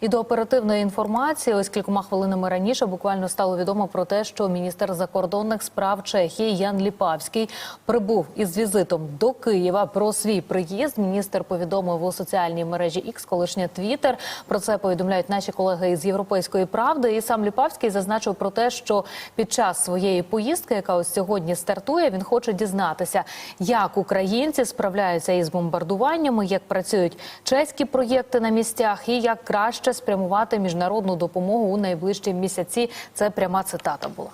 І до оперативної інформації, ось кількома хвилинами раніше, буквально стало відомо про те, що міністр закордонних справ Чехії Ян Ліпавський прибув із візитом до Києва. Про свій приїзд міністр повідомив у соціальній мережі X, колишня Твіттер. Про це повідомляють наші колеги із Європейської правди. І сам Ліпавський зазначив про те, що під час своєї поїздки, яка ось сьогодні стартує, він хоче дізнатися, як українці справляються із бомбардуваннями, як працюють чеські проєкти на місцях, і як краще спрямувати міжнародну допомогу у найближчі місяці. Це пряма цитата була.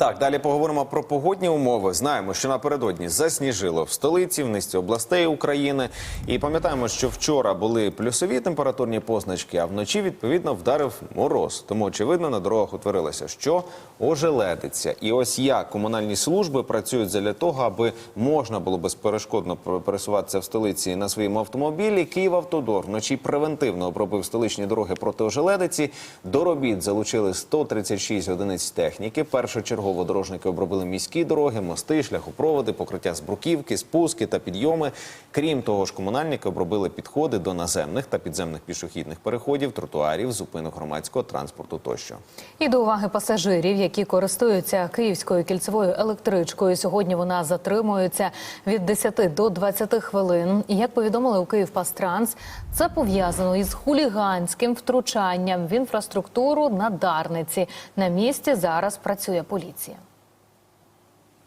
Так, далі поговоримо про погодні умови. Знаємо, що напередодні засніжило в столиці, в низці областей України. І пам'ятаємо, що вчора були плюсові температурні позначки, а вночі відповідно вдарив мороз. Тому очевидно на дорогах утворилося, що ожеледиться. І ось як комунальні служби працюють для того, аби можна було безперешкодно пересуватися в столиці на своєму автомобілі. Київавтодор вночі превентивно обробив столичні дороги проти ожеледиці. До робіт залучили 136 одиниць техніки. Першочергово дорожники обробили міські дороги, мости, шляхопроводи, покриття з бруківки, спуски та підйоми. Крім того ж, комунальники обробили підходи до наземних та підземних пішохідних переходів, тротуарів, зупинок громадського транспорту тощо. І до уваги пасажирів, які користуються київською кільцевою електричкою. Сьогодні вона затримується від 10 до 20 хвилин. І як повідомили у Київпастранс, це пов'язано із хуліганським втручанням в інфраструктуру на Дарниці. На місці зараз працює поліція. Grazie.